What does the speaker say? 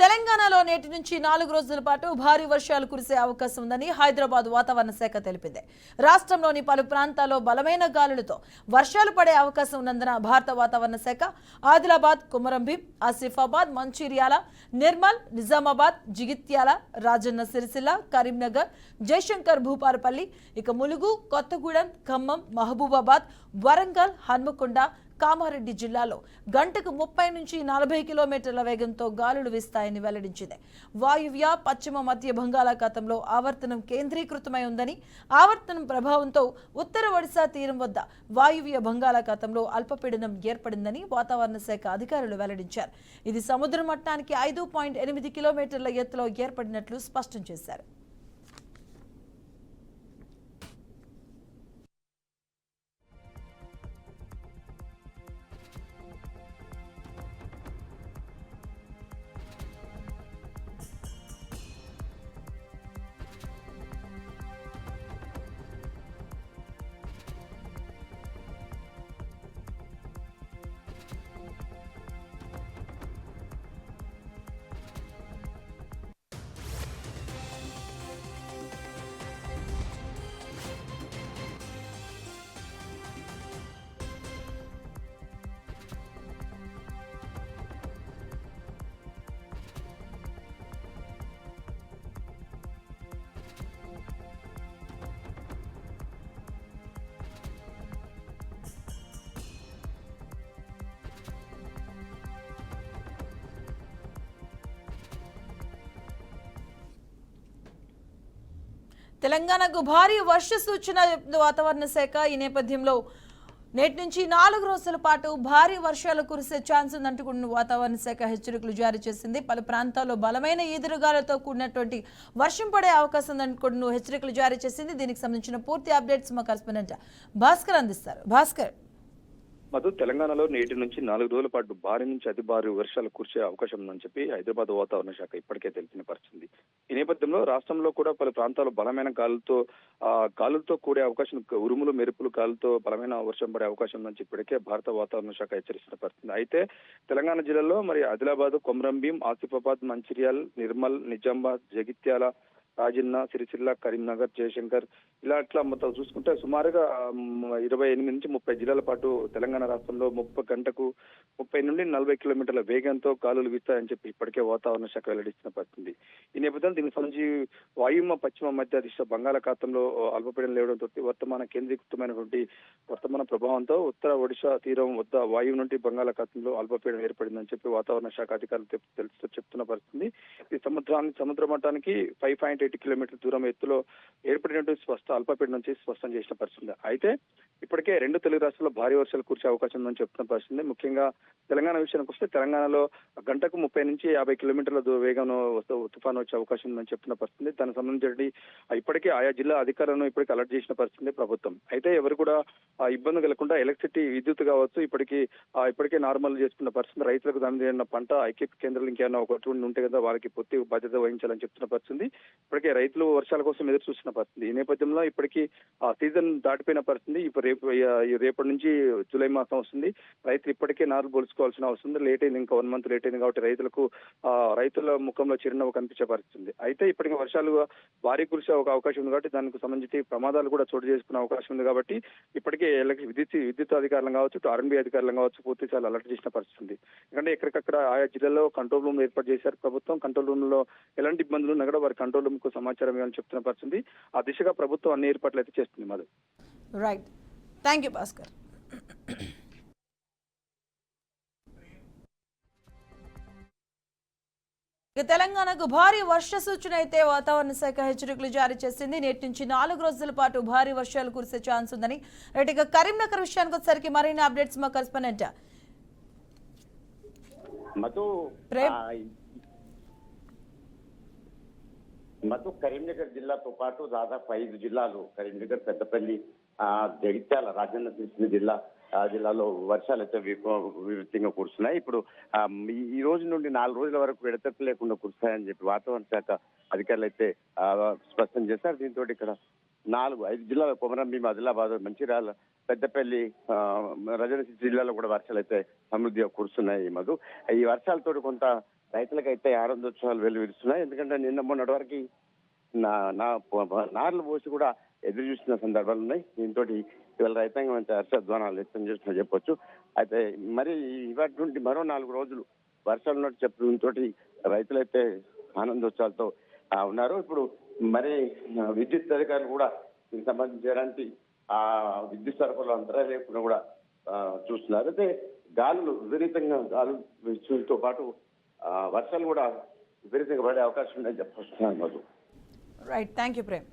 తెలంగాణలో నేటి నుంచి నాలుగు రోజుల పాటు భారీ వర్షాలు కురిసే అవకాశం ఉందని హైదరాబాద్ వాతావరణ శాఖ తెలిపింది. రాష్ట్రంలోని పలు ప్రాంతాల్లో బలమైన గాలులతో వర్షాలు పడే అవకాశం ఉన్నందున భారత వాతావరణ శాఖ ఆదిలాబాద్ కుమరంభీం ఆసిఫాబాద్ మంచిర్యాల నిర్మల్ నిజామాబాద్ జిగిత్యాల రాజన్న సిరిసిల్ల కరీంనగర్ జయశంకర్ భూపారపల్లి ఇక ములుగు కొత్తగూడెం ఖమ్మం మహబూబాబాద్ వరంగల్ హన్మకొండ కామారెడ్డి జిల్లాలో గంటకు ముప్పై నుంచి నలభై కిలోమీటర్ల వేగంతో గాలులు వీస్తాయని వెల్లడించింది. వాయువ్య పశ్చిమ మధ్య బంగాళాఖాతంలో ఆవర్తనం కేంద్రీకృతమై ఉందని ఆవర్తనం ప్రభావంతో ఉత్తర ఒడిశా తీరం వద్ద వాయువ్య బంగాళాఖాతంలో అల్పపీడనం ఏర్పడిందని వాతావరణ శాఖ అధికారులు వెల్లడించారు. ఇది సముద్ర మట్టానికి ఐదు పాయింట్ ఎనిమిది కిలోమీటర్ల ఎత్తులో ఏర్పడినట్లు స్పష్టం చేశారు. తెలంగాణకు భారీ వర్ష సూచన వాతావరణ శాఖ ఈ నేపథ్యంలో నేటి నుంచి నాలుగు రోజుల పాటు భారీ వర్షాలు కురిసే ఛాన్స్ ఉందంటూ కూడా వాతావరణ శాఖ హెచ్చరికలు జారీ చేసింది. పలు ప్రాంతాల్లో బలమైన ఈదురుగాలతో కూడినటువంటి వర్షం పడే అవకాశం ఉందంటూ కూడా హెచ్చరికలు జారీ చేసింది. దీనికి సంబంధించిన పూర్తి అప్డేట్స్ మా కరెస్పాండెంట్ భాస్కర్ అందిస్తారు. భాస్కర్. మధు తెలంగాణలో నేటి నుంచి నాలుగు రోజుల పాటు భారీ నుంచి అతి భారీ వర్షాలు కురిసే అవకాశం ఉందని చెప్పి హైదరాబాద్ వాతావరణ శాఖ ఇప్పటికే తెలిసిన పరిచింది ఈ నేపథ్యంలో రాష్ట్రంలో కూడా పలు ప్రాంతాలు బలమైన గాలులతో ఆ గాలులతో కూడే అవకాశం ఉరుములు మెరుపులు గాలులతో బలమైన వర్షం పడే అవకాశం ఉందని ఇప్పటికే భారత వాతావరణ శాఖ హెచ్చరిస్తున్న పరిస్థితి. అయితే తెలంగాణ జిల్లాలో మరి ఆదిలాబాద్ కొమరంభీం ఆసిఫాబాద్ మంచిర్యాల్ నిర్మల్ నిజామాబాద్ జగిత్యాల రాజన్న సిరిసిల్ల కరీంనగర్ జయశంకర్ ఇలా అట్లా మొత్తం చూసుకుంటే సుమారుగా ఇరవై ఎనిమిది నుంచి ముప్పై జిల్లాల పాటు తెలంగాణ రాష్ట్రంలో ముప్పై గంటకు ముప్పై నుండి నలభై కిలోమీటర్ల వేగంతో గాలులు వీస్తాయని చెప్పి ఇప్పటికే వాతావరణ శాఖ వెల్లడిస్తున్న పరిస్థితి. ఈ నేపథ్యంలో దీనికి సంబంధించి వాయుమ పశ్చిమ మధ్య దిశ బంగాళాఖాతంలో అల్పపీడనం లేవడంతో వర్తమాన కేంద్రీకృతమైనటువంటి వర్తమాన ప్రభావంతో ఉత్తర ఒడిశా తీరం వద్ద వాయువు నుండి బంగాళాఖాతంలో అల్పపీడనం ఏర్పడిందని చెప్పి వాతావరణ శాఖ అధికారులు తెలుస్తూ చెప్తున్న పరిస్థితి. ఈ సముద్రాన్ని సముద్ర మట్టానికి ఫైవ్ పాయింట్ ఎయిట్ కిలోమీటర్ దూరం ఎత్తులో ఏర్పడినటువంటి స్వస్థ అల్పపీడనం నుంచి స్పష్టం చేసిన పరిస్థితి అయితే ఇప్పటికే రెండు తెలుగు రాష్ట్రాల్లో భారీ వర్షాలు కురిసే అవకాశం ఉందని చెప్తున్న పరిస్థితి ముఖ్యంగా తెలంగాణ విషయానికి వస్తే తెలంగాణలో గంటకు ముప్పై నుంచి యాభై కిలోమీటర్ల దూ- వేగంలో వస్తూ తుఫాను వచ్చే అవకాశం ఉందని చెప్తున్న పరిస్థితి దానికి సంబంధించి ఇప్పటికే ఆయా జిల్లా అధికారులను ఇప్పటికే అలర్ట్ చేసిన పరిస్థితి ప్రభుత్వం. అయితే ఎవరు కూడా ఆ ఇబ్బంది కలగకుండా ఎలక్ట్రిసిటీ విద్యుత్ కావచ్చు ఇప్పటికీ ఆ ఇప్పటికే నార్మల్ చేసుకున్న పరిస్థితి రైతులకు దాని పంట ఐక్య కేంద్రాలు ఇంకేమైనా ఒకటి ఉంటే కదా వాళ్ళకి పూర్తి బాధ్యత వహించాలని చెప్తున్న పరిస్థితి ఇప్పటికే రైతులు వర్షాల కోసం ఎదురు చూస్తున్న పరిస్థితి. ఈ నేపథ్యంలో ఇప్పటికీ ఆ సీజన్ దాటిపోయిన పరిస్థితి. ఇప్పుడు రేపు రేపటి నుంచి జూలై మాసం వస్తుంది. రైతులు ఇప్పటికే నారులు పోల్చుకోవాల్సిన అవసరం ఉంది. లేట్ అయింది ఇంకా వన్ మంత్ లేట్ అయింది కాబట్టి రైతులకు ఆ రైతుల ముఖంలో చిరునవ్వు కనిపించే పరిస్థితి ఉంది. అయితే ఇప్పటికి వర్షాలు భారీ కురిసే ఒక అవకాశం ఉంది కాబట్టి దానికి సంబంధించి ప్రమాదాలు కూడా చోటు చేసుకునే అవకాశం ఉంది కాబట్టి ఇప్పటికే విద్యుత్ విద్యుత్ అధికారులు కావచ్చు ఆర్ఎన్బి అధికారులు కావచ్చు పూర్తి చాలా అలర్ట్ చేసిన పరిస్థితి ఉంది. ఎందుకంటే ఎక్కడికక్కడ ఆయా జిల్లాలో కంట్రోల్ రూమ్ ఏర్పాటు చేశారు. ప్రభుత్వం కంట్రోల్ రూమ్లో ఎలాంటి ఇబ్బందులు ఉన్నా కూడా వారి కంట్రోల్ రూమ్ కు సమాచారం ఇవ్వాలని చెప్తున్న పరిస్థితి. ఆ దిశగా ప్రభుత్వం అన్ని ఏర్పాట్లు అయితే చేస్తుంది Madhu right thank you Bhaskar తెలంగాణకు భారీ వర్ష సూచన అయితే వాతావరణ శాఖ హెచ్చరికలు జారీ చేసింది. నేటి నుంచి నాలుగు రోజుల పాటు భారీ వర్షాలు కురిసే ఛాన్స్ ఉందని. రైట్ ఇక కరీంనగర్ విషయానికి వచ్చేసరికి మరిన్ని అప్డేట్స్ మా కరెస్పాండెంట్. మధు ప్రేమ్. ఆ, మధు కరీంనగర్ జిల్లాతో పాటు దాదాపు ఐదు జిల్లాలు కరీంనగర్ పెద్దపల్లి ఆ, జగిత్యాల రాజన్న కృష్ణ జిల్లా ఆ జిల్లాలో వర్షాలు అయితే విపరీతంగా కురుస్తున్నాయి. ఇప్పుడు ఈ- రోజు నుండి నాలుగు రోజుల వరకు ఎడతెప్ప లేకుండా కురుస్తాయని చెప్పి వాతావరణ శాఖ అధికారులు అయితే స్పష్టం చేశారు. దీంతో ఇక్కడ నాలుగు ఐదు జిల్లాల కొమరంభీం ఆదిలాబాద్ మంచిర్యాల పెద్దపల్లి ఆ, రజనసి జిల్లాలో కూడా వర్షాలు అయితే సమృద్ధిగా కురుస్తున్నాయి. మధు ఈ వర్షాలతో కొంత రైతులకైతే ఆనందోత్సవాలు వెలువరిస్తున్నాయి ఎందుకంటే నిన్న మొన్నటి వరకు నా నా నార్లు పోసి కూడా ఎదురు చూసిన సందర్భాలు ఉన్నాయి. దీంతో ఇవాళ రైతాంగం అంత హర్షధ్వానాలు వ్యక్తం చేస్తున్నా చెప్పొచ్చు. అయితే మరి ఇవాటి నుండి మరో నాలుగు రోజులు వర్షాలు ఉన్నట్టు చెప్పడంతో రైతులైతే ఆనందోత్సవాలతో ఉన్నారు. ఇప్పుడు మరి విద్యుత్ అధికారులు కూడా దీనికి సంబంధించి చేయడానికి ఆ విద్యుత్ సరఫరాలు అంతరాయం లేకుండా కూడా చూస్తున్నారు. అయితే గాలులు విపరీతంగా గాలు వీచడంతో పాటు వర్షాలు కూడా విపరీతంగా పడే అవకాశం ఉందని చెప్పొస్తున్నాను రైట్ థ్యాంక్ యూ ప్రేమ్